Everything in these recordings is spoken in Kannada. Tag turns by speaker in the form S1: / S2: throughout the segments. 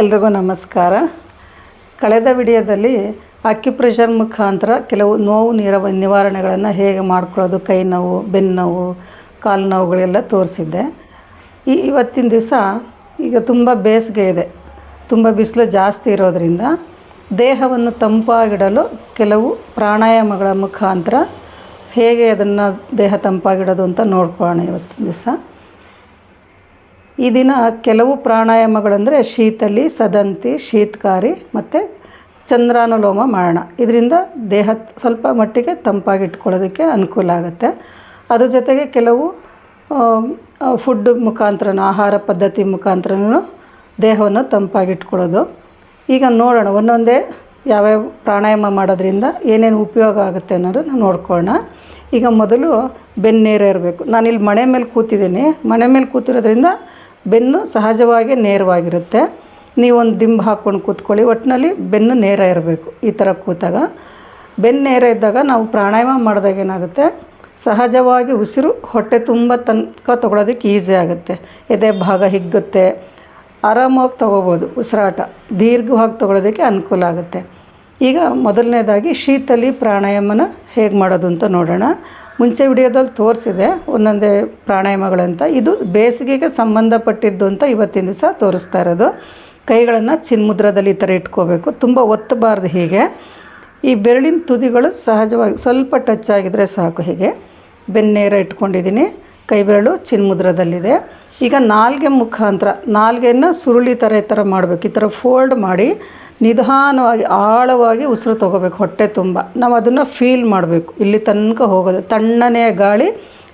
S1: ಎಲ್ರಿಗೂ ನಮಸ್ಕಾರ. ಕಳೆದ ವಿಡಿಯೋದಲ್ಲಿ ಅಕ್ಯುಪ್ರೆಷರ್ ಮುಖಾಂತರ ಕೆಲವು ನೋವು ನೀರವ ನಿವಾರಣೆಗಳನ್ನು ಹೇಗೆ ಮಾಡ್ಕೊಳ್ಳೋದು, ಕೈ ನೋವು, ಬೆನ್ನು ನೋವು, ಕಾಲು ನೋವುಗಳೆಲ್ಲ ತೋರಿಸಿದ್ದೆ. ಈ ಇವತ್ತಿನ ದಿವಸ ಈಗ ತುಂಬ ಬೇಸಿಗೆ ಇದೆ. ತುಂಬ ಬಿಸಿಲು ಜಾಸ್ತಿ ಇರೋದರಿಂದ ದೇಹವನ್ನು ತಂಪಾಗಿಡಲು ಕೆಲವು ಪ್ರಾಣಾಯಾಮಗಳ ಮುಖಾಂತರ ಹೇಗೆ ಅದನ್ನು ದೇಹ ತಂಪಾಗಿಡೋದು ಅಂತ ನೋಡ್ಕೊಳ್ಳೋಣ ಇವತ್ತಿನ ದಿವಸ. ಈ ದಿನ ಕೆಲವು ಪ್ರಾಣಾಯಾಮಗಳಂದರೆ ಶೀತಲಿ, ಸದಂತಿ, ಶೀತಕಾರಿ ಮತ್ತು ಚಂದ್ರಾನುಲೋಮ ಮಾಡೋಣ ಇದರಿಂದ ದೇಹ ಸ್ವಲ್ಪ ಮಟ್ಟಿಗೆ ತಂಪಾಗಿಟ್ಕೊಳ್ಳೋದಕ್ಕೆ ಅನುಕೂಲ ಆಗುತ್ತೆ. ಅದ್ರ ಜೊತೆಗೆ ಕೆಲವು ಫುಡ್ ಮುಖಾಂತರನೂ, ಆಹಾರ ಪದ್ಧತಿ ಮುಖಾಂತರನೂ ದೇಹವನ್ನು ತಂಪಾಗಿಟ್ಕೊಳ್ಳೋದು ಈಗ ನೋಡೋಣ, ಒಂದೊಂದೇ ಯಾವ್ಯಾವ ಪ್ರಾಣಾಯಾಮ ಮಾಡೋದ್ರಿಂದ ಏನೇನು ಉಪಯೋಗ ಆಗುತ್ತೆ ಅನ್ನೋದನ್ನು ನೋಡ್ಕೊಳ್ಳೋಣ. ಈಗ ಮೊದಲು ಬೆನ್ನೇರ ಇರಬೇಕು. ನಾನಿಲ್ಲಿ ಮಣೆ ಮೇಲೆ ಕೂತಿದ್ದೀನಿ. ಮಣೆ ಮೇಲೆ ಕೂತಿರೋದ್ರಿಂದ ಬೆನ್ನು ಸಹಜವಾಗಿ ನೇರವಾಗಿರುತ್ತೆ. ನೀವೊಂದು ದಿಂಬು ಹಾಕ್ಕೊಂಡು ಕೂತ್ಕೊಳ್ಳಿ. ಒಟ್ಟಿನಲ್ಲಿ ಬೆನ್ನು ನೇರ ಇರಬೇಕು ಈ ಥರ ಕೂತಾಗ. ಬೆನ್ನು ನೇರ ಇದ್ದಾಗ ನಾವು ಪ್ರಾಣಾಯಾಮ ಮಾಡಿದಾಗ ಏನಾಗುತ್ತೆ? ಸಹಜವಾಗಿ ಉಸಿರು ಹೊಟ್ಟೆ ತುಂಬ ತನಕ ತೊಗೊಳೋದಕ್ಕೆ ಈಸಿ ಆಗುತ್ತೆ. ಎದೆ ಭಾಗ ಹಿಗ್ಗುತ್ತೆ. ಆರಾಮಾಗಿ ತೊಗೋಬೋದು ಉಸಿರಾಟ. ದೀರ್ಘವಾಗಿ ತೊಗೊಳೋದಕ್ಕೆ ಅನುಕೂಲ ಆಗುತ್ತೆ. ಈಗ ಮೊದಲನೇದಾಗಿ ಶೀತಲಿ ಪ್ರಾಣಾಯಾಮನ ಹೇಗೆ ಮಾಡೋದು ಅಂತ ನೋಡೋಣ. ಮುಂಚೆ ವಿಡಿಯೋದಲ್ಲಿ ತೋರಿಸಿದೆ, ಒಂದೊಂದೇ ಪ್ರಾಣಾಯಾಮಗಳಂತ. ಇದು ಬೇಸಿಗೆಗೆ ಸಂಬಂಧಪಟ್ಟಿದ್ದು ಅಂತ ಇವತ್ತಿನ ದಿವಸ ತೋರಿಸ್ತಾ ಇರೋದು. ಕೈಗಳನ್ನು ಚಿನ್ಮುದ್ರದಲ್ಲಿ ಈ ಥರ ಇಟ್ಕೋಬೇಕು. ತುಂಬ ಒತ್ತಬಾರ್ದು ಹೀಗೆ. ಈ ಬೆರಳಿನ ತುದಿಗಳು ಸಹಜವಾಗಿ ಸ್ವಲ್ಪ ಟಚ್ ಆಗಿದ್ರೆ ಸಾಕು ಹೀಗೆ. ಬೆನ್ನೇರ ಇಟ್ಕೊಂಡಿದ್ದೀನಿ. ಕೈ ಬೆರಳು ಚಿನ್ಮುದ್ರದಲ್ಲಿದೆ. ಈಗ ನಾಲ್ಗೆ ಮುಖಾಂತರ ನಾಲ್ಗೆನ ಸುರುಳಿ ಥರ ಈ ಥರ ಮಾಡಬೇಕು. ಈ ಥರ ಫೋಲ್ಡ್ ಮಾಡಿ ನಿಧಾನವಾಗಿ, ಆಳವಾಗಿ ಉಸಿರು ತೊಗೋಬೇಕು, ಹೊಟ್ಟೆ ತುಂಬ. ನಾವು ಅದನ್ನು ಫೀಲ್ ಮಾಡಬೇಕು. ಇಲ್ಲಿ ತನಕ ಹೋಗೋದು, ತಣ್ಣನೆಯ ಗಾಳಿ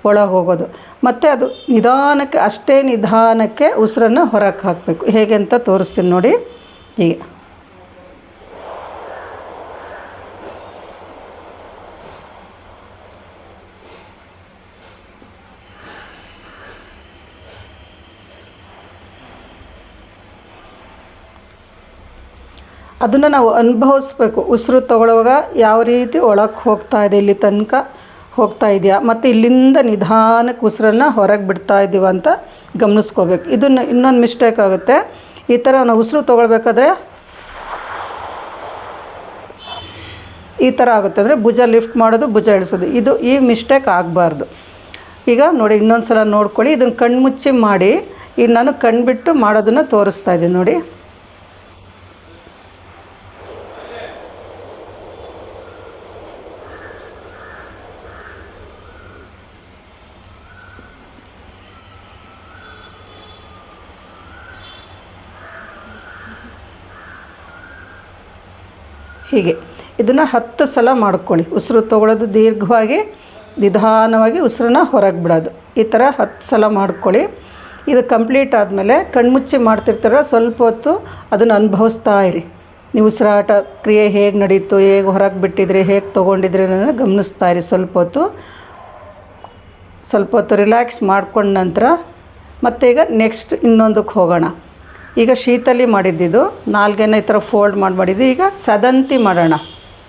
S1: ಒಳಗೆ ಹೋಗೋದು. ಮತ್ತು ಅದು ನಿಧಾನಕ್ಕೆ, ಅಷ್ಟೇ ನಿಧಾನಕ್ಕೆ ಉಸಿರನ್ನು ಹೊರಗೆ ಹಾಕಬೇಕು. ಹೇಗೆ ಅಂತ ತೋರಿಸ್ತೀನಿ ನೋಡಿ. ಹೀಗೆ. ಅದನ್ನು ನಾವು ಅನುಭವಿಸ್ಬೇಕು. ಉಸಿರು ತಗೊಳ್ಳುವಾಗ ಯಾವ ರೀತಿ ಒಳಗೆ ಹೋಗ್ತಾ ಇದೆ, ಇಲ್ಲಿ ತನಕ ಹೋಗ್ತಾ ಇದೆಯಾ, ಮತ್ತು ಇಲ್ಲಿಂದ ನಿಧಾನಕ್ಕೆ ಉಸಿರನ್ನು ಹೊರಗೆ ಬಿಡ್ತಾ ಇದ್ದೀವ ಅಂತ ಗಮನಿಸ್ಕೋಬೇಕು. ಇದನ್ನು ಇನ್ನೊಂದು ಮಿಸ್ಟೇಕ್ ಆಗುತ್ತೆ. ಈ ಥರ ನಾವು ಉಸಿರು ತೊಗೊಳ್ಬೇಕಾದ್ರೆ ಈ ಥರ ಆಗುತ್ತೆ. ಅಂದರೆ ಭುಜ ಲಿಫ್ಟ್ ಮಾಡೋದು, ಭುಜ ಇಳಿಸೋದು. ಇದು ಈ ಮಿಸ್ಟೇಕ್ ಆಗಬಾರ್ದು. ಈಗ ನೋಡಿ ಇನ್ನೊಂದು ಸಲ ನೋಡ್ಕೊಳ್ಳಿ. ಇದನ್ನು ಕಣ್ಮುಚ್ಚಿ ಮಾಡಿ. ಈಗ ನಾನು ಕಣ್ಬಿಟ್ಟು ಮಾಡೋದನ್ನು ತೋರಿಸ್ತಾ ಇದ್ದೀನಿ ನೋಡಿ. ಹೀಗೆ. ಇದನ್ನು ಹತ್ತು ಸಲ ಮಾಡ್ಕೊಳ್ಳಿ. ಉಸಿರು ತೊಗೊಳೋದು ದೀರ್ಘವಾಗಿ, ನಿಧಾನವಾಗಿ ಉಸಿರನ್ನ ಹೊರಗೆ ಬಿಡೋದು. ಈ ಥರ ಹತ್ತು ಸಲ ಮಾಡ್ಕೊಳ್ಳಿ. ಇದು ಕಂಪ್ಲೀಟ್ ಆದಮೇಲೆ ಕಣ್ಮುಚ್ಚಿ ಮಾಡ್ತಿರ್ತಾರ ಸ್ವಲ್ಪ ಹೊತ್ತು ಅದನ್ನು ಅನುಭವಿಸ್ತಾ ಇರಿ. ನೀವು ಉಸಿರಾಟ ಕ್ರಿಯೆ ಹೇಗೆ ನಡೀತು, ಹೇಗೆ ಹೊರಗೆ ಬಿಟ್ಟಿದ್ರಿ, ಹೇಗೆ ತೊಗೊಂಡಿದ್ರಿ ಅನ್ನೋದನ್ನು ಗಮನಿಸ್ತಾ ಇರಿ ಸ್ವಲ್ಪ ಹೊತ್ತು. ಸ್ವಲ್ಪ ಹೊತ್ತು ರಿಲ್ಯಾಕ್ಸ್ ಮಾಡ್ಕೊಂಡ ನಂತರ ಮತ್ತೆ ಈಗ ನೆಕ್ಸ್ಟ್ ಇನ್ನೊಂದಕ್ಕೆ ಹೋಗೋಣ. ಈಗ ಶೀತಲಿ ಮಾಡಿದ್ದಿದ್ದು ನಾಲ್ಗೆನ ಈ ಥರ ಫೋಲ್ಡ್ ಮಾಡಿ ಮಾಡಿದ್ದು ಈಗ ಸದಂತಿ ಮಾಡೋಣ.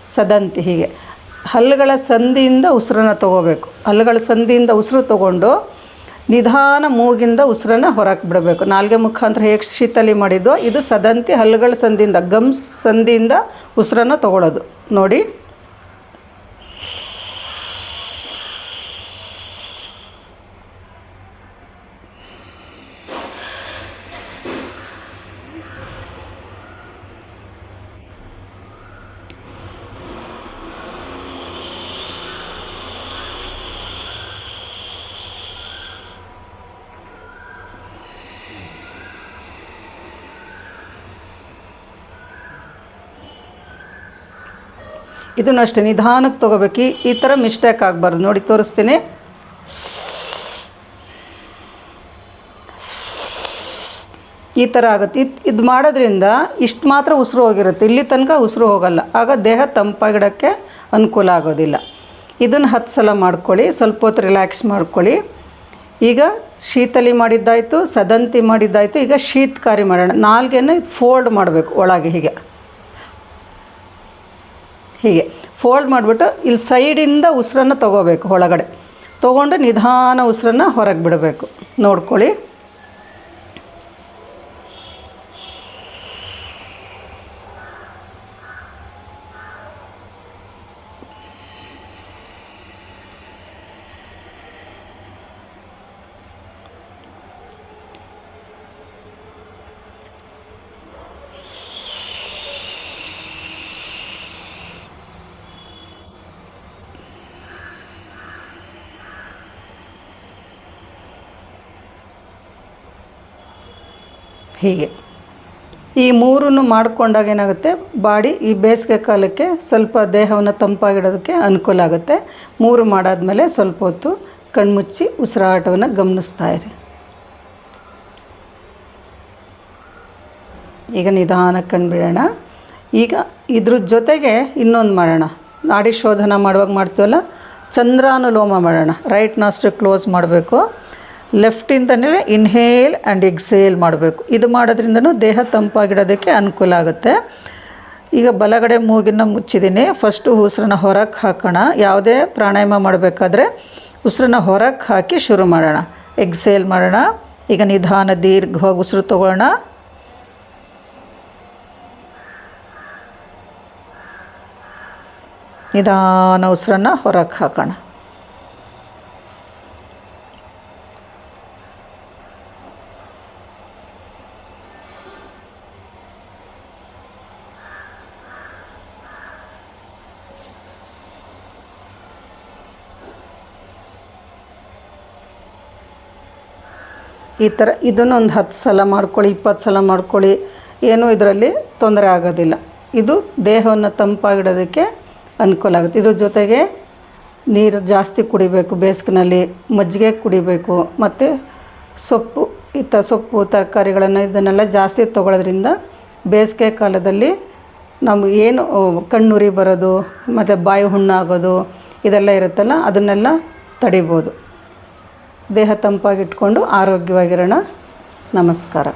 S1: ಸದಂತಿ ಹೀಗೆ. ಹಲ್ಲುಗಳ ಸಂದಿಯಿಂದ ಉಸಿರನ್ನ ತೊಗೋಬೇಕು. ಹಲ್ಲುಗಳ ಸಂದಿಯಿಂದ ಉಸಿರು ತೊಗೊಂಡು ನಿಧಾನ ಮೂಗಿಂದ ಉಸಿರನ್ನ ಹೊರಕ್ಕೆ ಬಿಡಬೇಕು. ನಾಲ್ಗೆ ಮುಖಾಂತರ ಹೇಗೆ ಶೀತಲಿ ಮಾಡಿದ್ದು ಇದು ಸದಂತಿ ಹಲ್ಲುಗಳ ಸಂದಿಯಿಂದ, ಗಮ್ಸ್ ಸಂದಿಯಿಂದ ಉಸಿರನ್ನ ತೊಗೊಳೋದು. ನೋಡಿ. ಇದನ್ನು ಅಷ್ಟೇ ನಿಧಾನಕ್ಕೆ ತೊಗೋಬೇಕು. ಈ ಈ ಥರ ಮಿಸ್ಟೇಕ್ ಆಗಬಾರ್ದು. ನೋಡಿ, ತೋರಿಸ್ತೀನಿ. ಈ ಥರ ಆಗುತ್ತೆ. ಇದು ಇದು ಮಾಡೋದ್ರಿಂದ ಇಷ್ಟು ಮಾತ್ರ ಉಸಿರು ಹೋಗಿರುತ್ತೆ. ಇಲ್ಲಿ ತನಕ ಉಸಿರು ಹೋಗಲ್ಲ. ಆಗ ದೇಹ ತಂಪಾಗಿಡೋಕ್ಕೆ ಅನುಕೂಲ ಆಗೋದಿಲ್ಲ. ಇದನ್ನು ಹತ್ತು ಸಲ ಮಾಡ್ಕೊಳ್ಳಿ. ಸ್ವಲ್ಪ ಹೊತ್ತು ರಿಲ್ಯಾಕ್ಸ್ ಮಾಡ್ಕೊಳ್ಳಿ. ಈಗ ಶೀತಲಿ ಮಾಡಿದ್ದಾಯಿತು, ಸದಂತಿ ಮಾಡಿದ್ದಾಯಿತು. ಈಗ ಶೀತಕಾರಿ ಮಾಡೋಣ. ನಾಲ್ಗೆನ ಫೋಲ್ಡ್ ಮಾಡಬೇಕು ಒಳಗೆ ಹೀಗೆ. ಹೀಗೆ ಫೋಲ್ಡ್ ಮಾಡಿಬಿಟ್ಟು ಇಲ್ಲಿ ಸೈಡಿಂದ ಉಸಿರನ್ನು ತೊಗೋಬೇಕು ಒಳಗಡೆ. ತೊಗೊಂಡು ನಿಧಾನ ಉಸಿರನ್ನು ಹೊರಗೆ ಬಿಡಬೇಕು. ನೋಡ್ಕೊಳ್ಳಿ. ಹೀಗೆ. ಈ ಮೂರನ್ನು ಮಾಡಿಕೊಂಡಾಗ ಏನಾಗುತ್ತೆ? ಬಾಡಿ ಈ ಬೇಸಿಗೆ ಕಾಲಕ್ಕೆ ಸ್ವಲ್ಪ ದೇಹವನ್ನು ತಂಪಾಗಿಡೋದಕ್ಕೆ ಅನುಕೂಲ ಆಗುತ್ತೆ. ಮೂರು ಮಾಡಾದಮೇಲೆ ಸ್ವಲ್ಪ ಹೊತ್ತು ಕಣ್ಮುಚ್ಚಿ ಉಸಿರಾಟವನ್ನು ಗಮನಿಸ್ತಾ ಇರಿ. ಈಗ ನಿಧಾನ ಕಂಡುಬಿಡೋಣ ಈಗ ಇದ್ರ ಜೊತೆಗೆ ಇನ್ನೊಂದು ಮಾಡೋಣ. ನಾಡಿ ಶೋಧನ ಮಾಡುವಾಗ ಮಾಡ್ತೀವಲ್ಲ? ಚಂದ್ರಾನುಲೋಮ ಮಾಡೋಣ. ರೈಟ್ ನಾಸ್ಟ್ರಿ ಕ್ಲೋಸ್ ಮಾಡಬೇಕು. ಲೆಫ್ಟಿಂದನೇ ಇನ್ಹೇಲ್ ಆ್ಯಂಡ್ ಎಕ್ಸೇಲ್ ಮಾಡಬೇಕು. ಇದು ಮಾಡೋದ್ರಿಂದನೂ ದೇಹ ತಂಪಾಗಿಡೋದಕ್ಕೆ ಅನುಕೂಲ ಆಗುತ್ತೆ. ಈಗ ಬಲಗಡೆ ಮೂಗಿನ ಮುಚ್ಚಿದ್ದೀನಿ. ಫಸ್ಟು ಉಸಿರನ್ನ ಹೊರಕ್ಕೆ ಹಾಕೋಣ. ಯಾವುದೇ ಪ್ರಾಣಾಯಾಮ ಮಾಡಬೇಕಾದ್ರೆ ಉಸಿರನ್ನ ಹೊರಕ್ಕೆ ಹಾಕಿ ಶುರು ಮಾಡೋಣ. ಎಕ್ಸೇಲ್ ಮಾಡೋಣ. ಈಗ ನಿಧಾನ, ದೀರ್ಘವಾಗಿ ಉಸಿರು ತಗೊಳ್ಳೋಣ. ನಿಧಾನ ಉಸಿರನ್ನು ಹೊರಕ್ಕೆ ಹಾಕೋಣ. ಈ ಥರ ಇದನ್ನು ಒಂದು ಹತ್ತು ಸಲ ಮಾಡ್ಕೊಳ್ಳಿ, ಇಪ್ಪತ್ತು ಸಲ ಮಾಡ್ಕೊಳ್ಳಿ, ಏನೂ ಇದರಲ್ಲಿ ತೊಂದರೆ ಆಗೋದಿಲ್ಲ. ಇದು ದೇಹವನ್ನು ತಂಪಾಗಿಡೋದಕ್ಕೆ ಅನುಕೂಲ ಆಗುತ್ತೆ. ಇದ್ರ ಜೊತೆಗೆ ನೀರು ಜಾಸ್ತಿ ಕುಡಿಬೇಕು ಬೇಸಿಗೆನಲ್ಲಿ ಮಜ್ಜಿಗೆ ಕುಡಿಬೇಕು, ಮತ್ತು ಸೊಪ್ಪು, ಇತ್ತ ಸೊಪ್ಪು, ತರಕಾರಿಗಳನ್ನು ಇದನ್ನೆಲ್ಲ ಜಾಸ್ತಿ ತೊಗೊಳೋದ್ರಿಂದ ಬೇಸಿಗೆ ಕಾಲದಲ್ಲಿ ನಮ್ಗೆ ಏನು ಕಣ್ಣುರಿ ಬರೋದು, ಮತ್ತು ಬಾಯಿ ಹುಣ್ಣಾಗೋದು, ಇದೆಲ್ಲ ಇರುತ್ತಲ್ಲ, ಅದನ್ನೆಲ್ಲ ತಡಿಬೋದು. ದೇಹ ತಂಪಾಗಿಟ್ಕೊಂಡು ಆರೋಗ್ಯವಾಗಿರೋಣ. ನಮಸ್ಕಾರ.